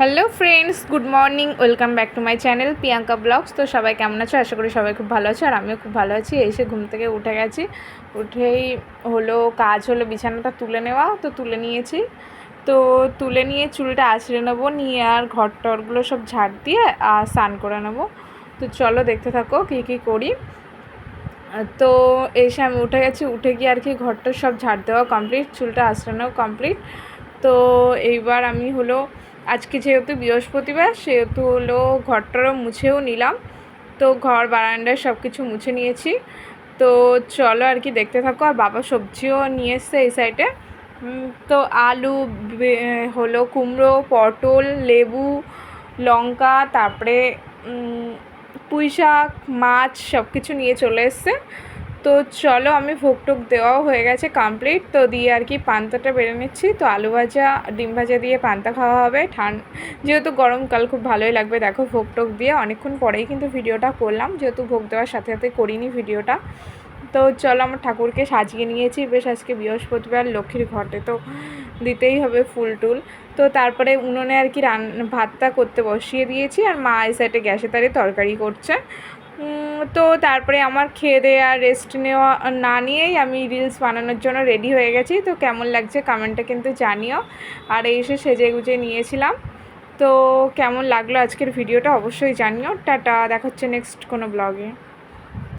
Hello friends, good morning, welcome back to my channel Priyanka vlogs. তো সবাই কেমন আছো? আশা করি সবাই খুব ভালো আছে, আর আমিও খুব ভালো আছি। এসে ঘুম থেকে উঠে গেছি। উঠেই হলো, কাজ হলো, বিছানাটা তুলে নেওয়া, তো তুলে নিয়েছি। তো তুলে নিয়ে চুলটা আছড়ে নেব, নিয়ে আর ঘর টরগুলো সব ঝাড় দিয়ে, আর স্নান করে নেব। তো চলো দেখতে থাকো কী কী করি। তো এসে আমি উঠে গেছি, উঠে গিয়ে আর কি ঘরটা সব ঝাড় দেওয়া কমপ্লিট চুলটা আঁচড়ানোও কমপ্লিট তো এইবার আমি হলো আজকে যেহেতু বৃহস্পতিবার, সেহেতু হলো ঘরটারও মুছেও নিলাম। তো ঘর বারান্দায় সব কিছু মুছে নিয়েছি। তো চলো আর কি দেখতে থাকো। আর বাবা সবজিও নিয়ে এসছে এই সাইডে তো আলু হলো কুমড়ো, পটল, লেবু, লঙ্কা, তারপরে পুঁই শাক মাছ সব কিছু নিয়ে চলে এসছে। তো চলো আমি ভোগ টোক দেওয়াও হয়ে গেছে কমপ্লিট তো দিয়ে আর কি পান্তাটা বেড়ে নিচ্ছি। তো আলু ভাজা, ডিম ভাজা দিয়ে পান্তা খাওয়া হবে। ঠান, যেহেতু গরমকাল খুব ভালোই লাগবে, দেখো ভোগ টোক দিয়ে। অনেকক্ষণ পরেই কিন্তু ভিডিওটা করলাম। যেহেতু ভোগ দেওয়ার সাথে সাথে করিনি ভিডিওটা। তো চলো আমার ঠাকুরকে সাজিয়ে নিয়েছি। বেশ আজকে বৃহস্পতিবার, লক্ষ্মীর ঘটে তো দিতেই হবে ফুল টুল। তো তারপরে উনুনে আর কি রান, ভাতটা করতে বসিয়ে দিয়েছি। আর মা এই সাইডে গ্যাসে তারে তরকারি করছে। তো তারপরে আমার খেয়ে দেয়ে আর রেস্ট নেওয়া, না নিয়েই আমি রিলস বানানোর জন্য রেডি হয়ে গেছি। তো কেমন লাগছে কমেন্টে কিন্তু জানিও। আর এসে সেজে গুজে নিয়েছিলাম। তো কেমন লাগল আজকের ভিডিওটা অবশ্যই জানিও। টাটা দেখাচ্ছে নেক্সট কোনো ব্লগে